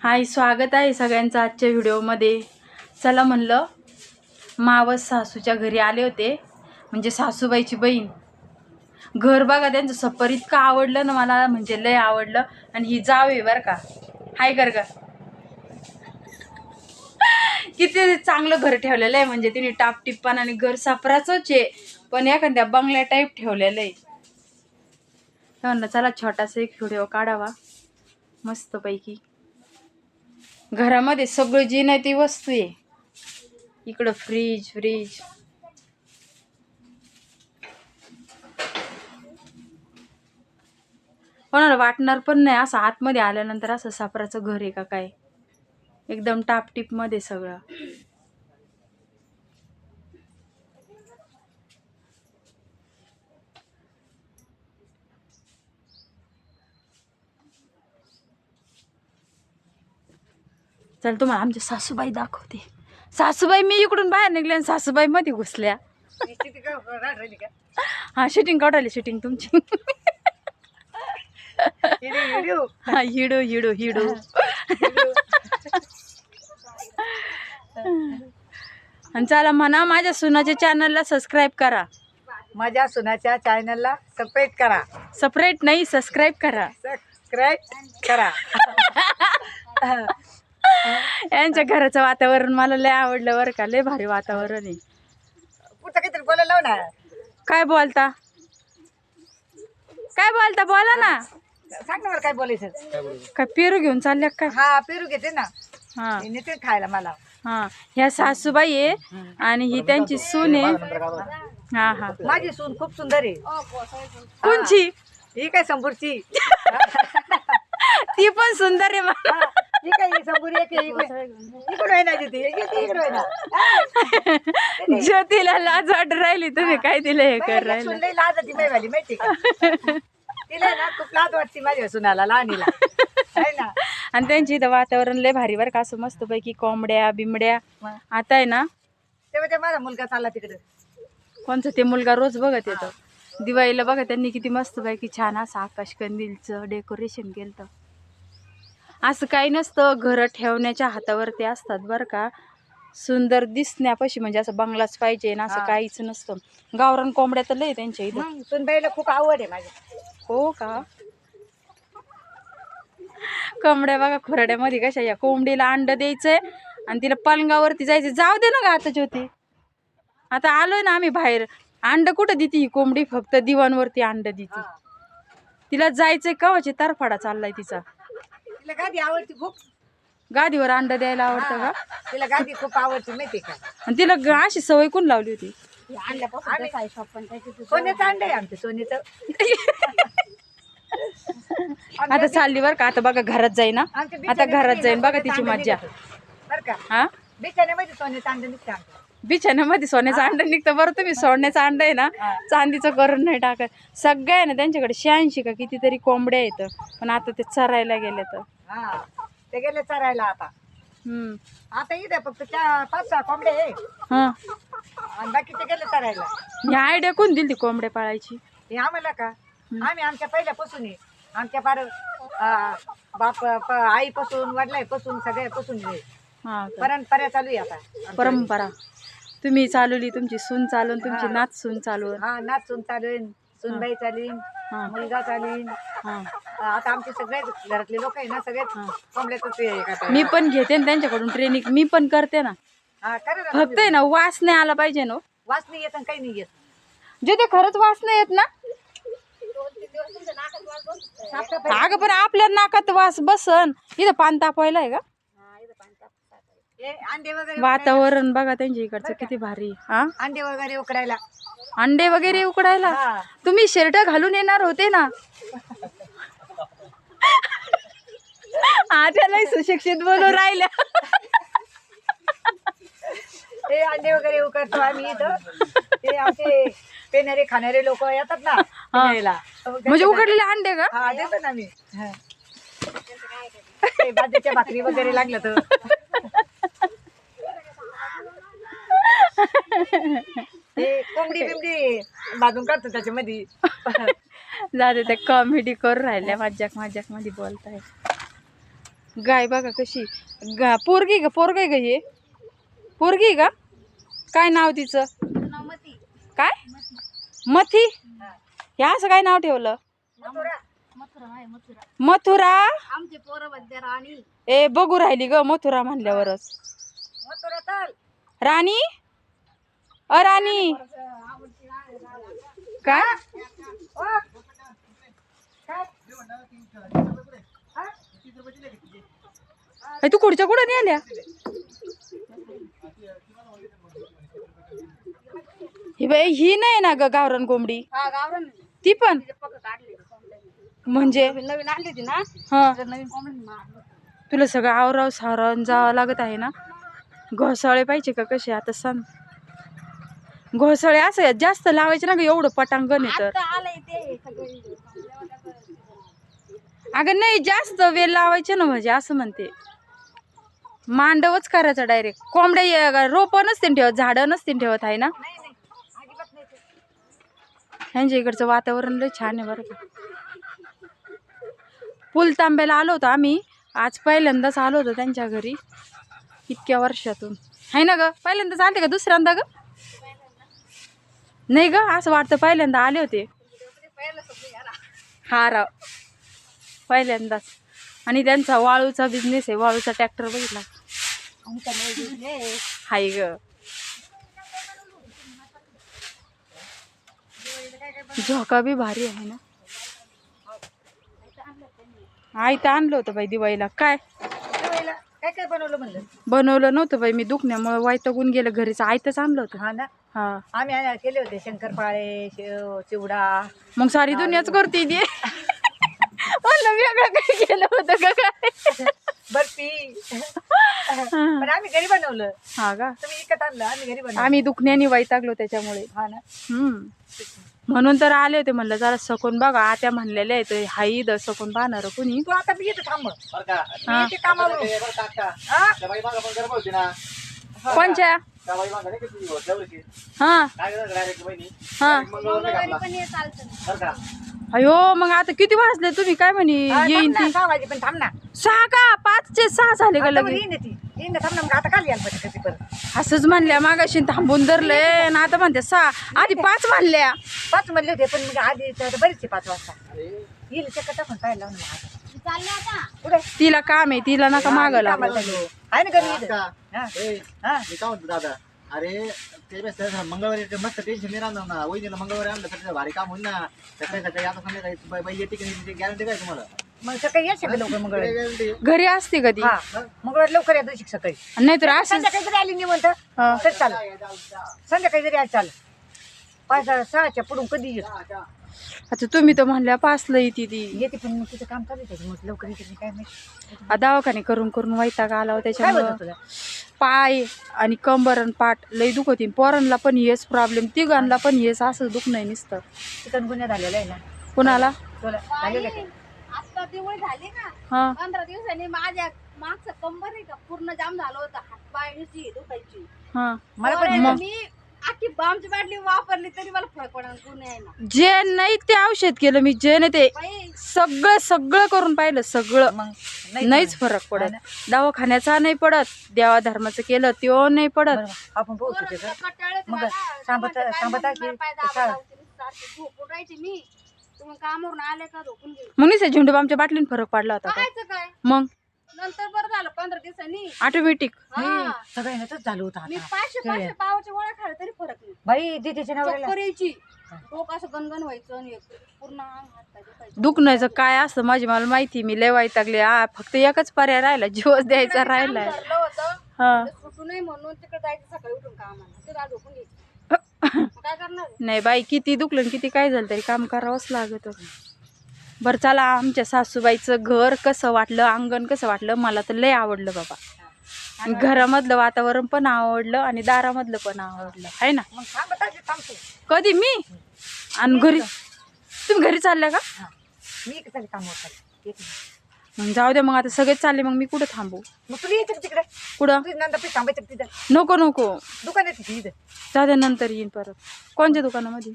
हाय स्वागत आहे सगळ्यांचं आजच्या व्हिडिओमध्ये. चला म्हणलं मावस सासूच्या घरी आले होते म्हणजे सासूबाईची बहीण. घर बघा त्यांचं सप्पर इतकं आवडलं ना मला म्हणजे लय आवडलं. आणि ही जाव आहे बरं का. हाय कर का किती चांगलं घर ठेवलेलं आहे म्हणजे तिने टापटिप्पान आणि घर सापराचंच आहे. पण एखाद्या बंगल्या टाईप ठेवलेलं आहे. म्हणलं चला छोटासा एक व्हिडिओ काढावा. मस्तपैकी. घरामध्ये सगळं जी नाही ती वस्तू आहे. इकडं फ्रीज फ्रीज कोणाला वाटणार पण नाही असं आतमध्ये आल्यानंतर असं सापराचं घर आहे का काय? एकदम टापटीपमध्ये सगळं. चल तुम्हाला आमच्या सासूबाई दाखवते. सासूबाई मी इकडून बाहेर निघले आणि सासूबाई मध्ये घुसल्या. हा शूटिंग काढाली शूटिंग तुमची. हा हिडो हिडो हिडो. आणि चला म्हणा माझ्या सुनाच्या चॅनलला सबस्क्राईब करा. माझ्या सुनाच्या चॅनलला सबस्क्राईब करा. सेपरेट नाही सबस्क्राईब करा. सबस्क्राईब करा. यांच्या घराचं वातावरण मला लय आवडलं बरं का. लय भारी वातावरण आहे. पुढचं काहीतरी बोलायला लाव ना. काय बोलता? काय बोलता? बोला ना. सांग ना मला काय बोलायचं. काय पेरू घेऊन चालल्या काय? हा पेरू घेते ना. हा. नेते खायला मला. हा. ह्या सासूबाई आहे आणि ही त्यांची सून आहे. हा हा. माझी सून खूप सुंदर आहे. कोणची? ही काय संपूरची ती पण सुंदर आहे बा. ही काय संपूर एक आहे, इकडे इकडे आहे ना जिथे इकडे इकडे आहे ना? ज्योतीला लाज वाट राहिली तुम्ही काय तिला हे कर माझ्या राहिलं? लाज होती माहिती माहिती का? तिला ना खूप लाज वाटते माझ्या सुनाला लहानीला. आहे ना? आणि त्यांची इथं वातावरण लय भारी बरं का असं मस्तपैकी कोंबड्या बिंबड्या. मग? आता आहे ना? तेव्हा ते माझा मुलगा चालला तिकडे. कोणचं ते मुलगा रोज बघत येतो. दिवाळीला बघा त्यांनी किती मस्तपैकी छान असं आकाश कंदीलचं डेकोरेशन केलं असं काही नसतं. घरं ठेवण्याच्या हातावरती असतात बरं का. सुंदर दिसण्यापाशी म्हणजे असं बंगलाच पाहिजे ना असं हा. काहीच नसतं. गावरान कोंबड्या तर लय त्यांच्या इथं. मग सुनबाईला खूप आवड आहे माझ्या हो का? कोंबड्या बघा खुराड्यामध्ये कशा या कोंबडीला अंड द्यायचंय आणि तिला पलंगावरती जायचं जाऊ दे ना ग आता ज्योती. आता आलोय ना आम्ही बाहेर. अंड कुठं देते ही कोंबडी? फक्त दिवाणवरती अंड देते. तिला जायचंय कवाची तरफाडा चाललाय तिचा. तिला गादी आवडती खूप. गादीवर अंड द्यायला आवडतं का? हा, तिला गादी खूप आवडती माहिती का? आणि तिला ग- अशी सवय कोण लावली होती? सोन्याचं अंड आहे आमचं सोन्याचं. आता चालली बरं का आता बघा घरात जाईन आमच्या आता घरात जाईन बघा तिची मज्जा. निघतं. बरं का? हा? बिचाऱ्यामध्ये सोन्याचं अंड निघतं आमचं बिछाण्यामध्ये सोन्याचं अंड निघतं. बरं तुम्ही सोन्याचं अंड आहे ना हा. चांदीचं करून नाही टाकत. सगळं आहे ना त्यांच्याकडे शहाऐंशी का कितीतरी कोंबड्या येतं पण आता ते चरायला गेले तर. हा ते गेले चरायला आता. हम्म. आता इथे फक्त चार पाच सहा कोंबडे आहे. हा. आणि बाकीचे गेले चरायला. ही आयडिया कोण दिली ती कोंबड्या पाळायची? हे आम्हाला का? आम्ही आमच्या पहिल्यापासून आहे. आमच्या फार बाप प- आईपासून वडिलाईपासून सगळ्यापासून. हा का? परंपरा चालू आहे आता. आमच्या परंपरा. तुम्ही चालवली तुमची सून चालवून तुमची हा. नाच सून चालवून. हा नाचून चालेल सुनबाई चालीन हा. मुलगा चालीन हा. आता आमचे सगळे घरातले लोक आहे ना हे. करतात. मी पण घेते ना त्यांच्याकडून ट्रेनिंग मी पण करते ना. हा करा ना फक्त. आहे ना वास नाही आला पाहिजे ना वास नाही येत आणि काही नाही येत. जे ते खरंच वास नाही येत ना. साफसफाई अगं पण आपल्या नाकात वास बसन. इथं पान तापवायला आहे का? हे अंडे वगैरे वातावरण बघा त्यांच्या इकडचं किती भारी. हा? अंडे वगैरे उकडायला. अंडे वगैरे उकडायला? हा. तुम्ही शर्ट घालून येणार होते ना. आजला सुशिक्षित बोलून राहिल्या. ते अंडे वगैरे उकडतो आम्ही इथं. ते आमचे पेणारे खाणारे लोक येतात ना पिण्याला. म्हणजे उकडलेले अंडे का? हा देतो ना मी हा. ते बाजरीच्या भाकरी वगैरे लागलं तर. ते कोंबडी बिंबडी भाजून काढतो त्याच्यामध्ये. जाते ते कॉमेडी करून राहिल्या मजाक मजाकमध्ये बोलताय गाय बघा कशी. गा पोरगी का? पोरगी का हे? पोरगी का? काय नाव तिचं? काय? मथी? हे असं काय नाव ठेवलं? मथुरा. ए बघू राहिली ग मथुरा म्हणल्यावरच. राणी? अ राणी. काय? तू कुठच्या कुठं नेल्या? ही बाई ही नाही ना ग गावरान कोंबडी. हा ती पण? म्हणजे? नवीन आणली होती ना. हा. नवीन कोंबडी तुला सगळं आवराव सावरावून जावं लागत आहे ना? घोसाळे पाहिजे का कसे? आता सांग. घोसाळे असं जास्त लावायचे ना ग एवढं पटांगण येतं आलंय अगं नाही जास्त वेल लावायचे ना म्हणजे असं म्हणते. मांडवच करायचं डायरेक्ट कोंबड्या रोप नसते ठेवत झाडं नसते ठेवत आहे ना? ह्यांच्या इकडचं वातावरण लय छान आहे बरं का. पूल तांब्याला आलो होतो आम्ही. आज पहिल्यांदाच आलो होतो त्यांच्या घरी. इतक्या वर्षातून. आहे ना ग? पहिल्यांदाच आले का दुसऱ्यांदा ग? नाही ग असं वाटतं पहिल्यांदा आले होते. हा राव. पहिल्यांदाच. आणि त्यांचा वाळूचा बिझनेस आहे. वाळूचा ट्रॅक्टर बघितला? हाय ग. झोका बी भारी आहे ना? आई तर आणलं होतं बाई दिवाळीला. काय? दिवाळीला काय काय बनवलं म्हणलं बनवलं नव्हतं बाई मी दुखण्यामुळे. वैतागून गेलं घरीच. आयतच आणलं होतं. हा ना? हा. आम्ही केले होते शंकरपाळे शेव चिवडा. मग सारी दुनियाच करते ती काय केलं होतं का काय? बर्फी पण आम्ही घरी बनवलं. हा का? तुम्ही विकत आणलं आम्ही घरी बनवलं. आम्ही दुखण्याने वैतागलो त्याच्यामुळे. हा ना. हम्म. म्हणून तर आले होते म्हणलं जरा सकून बघा आत्या म्हणलेल्या आहेत हाई द सकून पाहणार कुणी? तू आता मी येते थांब बरं का? हा. मी येते कामावरून. ते बरं का अक्का? हा? त्या बाई मागं पण गरबा होती ना. कोणच्या? त्या बाई मागं नाही का ती जवळची? हा. काय करायचं direct बहिणी? हा. direct मंगळवार नाही का आपला? पण हे चालतं बरं का? अयो मग आता किती वाजले? तुम्ही काय म्हणे येईन ना, ती? सहा वाजे पण थांब ना. सहा का? पाचचे सहा झाले का आता लगे येईन ना ती. येईन ना थांब ना मग आता काल यायला पाहिजे कधी परत असंच म्हणल्या मागाशी थांबून धरले आणि आता म्हणते सहा. आधी पाच म्हणल्या पाच म्हणले होते पण मग आधी तर बरेच आहे पाच वाजता. येईल चक्कर टाकून पाहिलं लावून मग. आता. चालले आता. कुठे? तिला काम आहे तिला नका माग कामाला लागलं चाललो. आहे ना घरी? इथं? अक्का, हा. ए, हा. मी काय म्हणतो दादा? अरे ते बस त्याचं मंगळवारी ते मस्त टेन्शन नाही राहणार ना. वहिनीला मंगळवारी आणलं तर त्याचं भारी काम होईल ना. सकाळी सकाळी आता संध्याकाळी बाई येते की नाही गॅरंटी काय तुम्हाला? मग सकाळी या शकत लवकर मंगळवारी. गॅरंटी घरी असते कधी हा मंगळवारी लवकर या दिवशी सकाळी. नाहीतर असं संध्याकाळी जरी आली निवंत हा. तर चाल संध्याकाळी जरी आली चाल पाच सहा- सहाच्या पुढून कधी येत आता तुम्ही तर म्हणल्या पाचला येते ती. येते पण मग तिचं काम आहे मग लवकर येते काय माहिती. आ, दवाखाने करून करून वैताग आला हो काय त्याच्यामुळं. बोलत तुला? पाय आणि कंबर आणि पाठ लई दुखत होती. पोरांना पण हेच प्रॉब्लेम तिघांना पण हेच असं दुख नाही नुसतं. चिकन गुन्हा झालेला आहे ना. कुणाला? आता दिवाळी झाली ना. हा. पंधरा दिवसांनी माझ्या मागचं कंबर आहे का? पूर्ण जाम झालं होतं. हात पाय नुसती दुखायची. हा. मला पण तर मग- मी बामची बाटली वापरली तरी मला फरक पडणार गुन्हे आहे ना. जे नाही ते औषध केलं मी जे नाही ते बाई. सगळं सगळं करून पाहिलं सगळं. मग नाहीच फरक पडत. दवाखान्याचा नाही पडत देवा धर्माचं केलं तो नाही पडत. आपण पोरं कटाळेच मग मला. सांबत- माझे पाय सांबत आहे मला की पाय कसा? दाबायला लावते. सारखी झोपून राहायची मी. तुम्ही कामावरून आले का झोपून गेली मग नाही झेंडूबामच्या बाटलीन फरक पडला होता का? कायचं काय? मग? नंतर बरं झालं पंधरा दिवसांनी. ऑटोमॅटिक हा. सगळ्यांनाच झालं होतं मी आता पाचशे. पाचशे पावाच्या गोळ्या खाल्ल्या तरी फरक नाही. बाई दीदीच्या नवऱ्याला. चक्कर यायची डोकं असं गणगण व्हायचं आणि एक पूर्ण अंग हात पाय दुखायचे. दुखण्याचं काय असतं? माझी मला माहिती मी लय वाईटागले आ फक्त एकच पर्याय राहिला जीवच द्यायचा काम राहिलाय. धरलं होतं. हा. ते सुटू नाही म्हणून तिकडे जायचं सकाळी उठून कामाला. ते आज झोपून घ्यायची. मग काय करणार? आहे? नाही बाई किती दुखलं आणि किती काय झालं तरी काम करावंच लागत. बरं चला आमच्या सासूबाईचं घर कसं वाटलं अंगण कसं वाटलं मला तर लय आवडलं बाबा. आणि घरामधलं वातावरण पण आवडलं आणि दारामधलं पण आवडलं. आहे ना? कधी? मी? आणि घरी? तुम्ही घरी चालल्या का? मी. मग जाऊ द्या मग आता सगळेच चालले मग मी कुठं थांबू? तिकडे? कुठं? नको नको. दुकान जाऊ द्या नंतर येईन परत. कोणत्या दुकानामध्ये?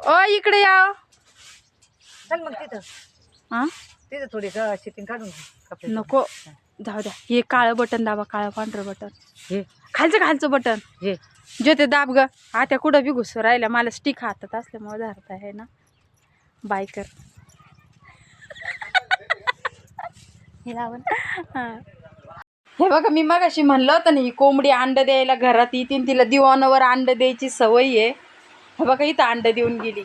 ओ इकडे या. चल मग तिथं. हा तिथे थोडी शिटिंग काढून घे कपडे. नको. जाऊ द्या. हे काळं बटन दाबा काळं पांढरं बटन. हे. खालचं खालचं बटन. हे. जे ते दाब ग. आता कुठं बी घुसू राहिल्या? मला स्टिक हातात असल्यामुळे धरत आहे ना. बायकर हे हा. हे बघा मी मगाशी म्हणलं होतं ना ही कोंबडी अंड द्यायला घरात येतील तिला दिवाणावर अंड द्यायची सवय आहे. हे बघा इथं अंड देऊन गेली.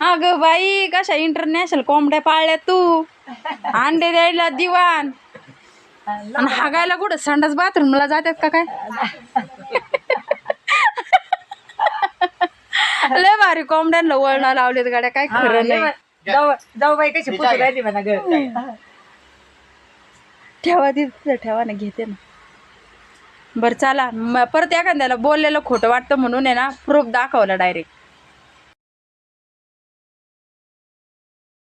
हा ग बाई कशा इंटरनॅशनल कोंबड्या पाळल्या तू? अंडे द्यायला दिवाण. आणि हागायला कुठं? संडास बाथरूमला जातात का काय? लय भारी कोंबड्यांना वळणं लावलेत गाड्या काय खरं नाही. जाऊ जाऊ बाई कशी पुसून राहिली म्हणा घर ठेवा तिथं ठेवा ना घेते ना. बरं चला. म- परत एखाद्याला बोललेलं खोटं वाटतं म्हणून आहे ना प्रूफ दाखवलं डायरेक्ट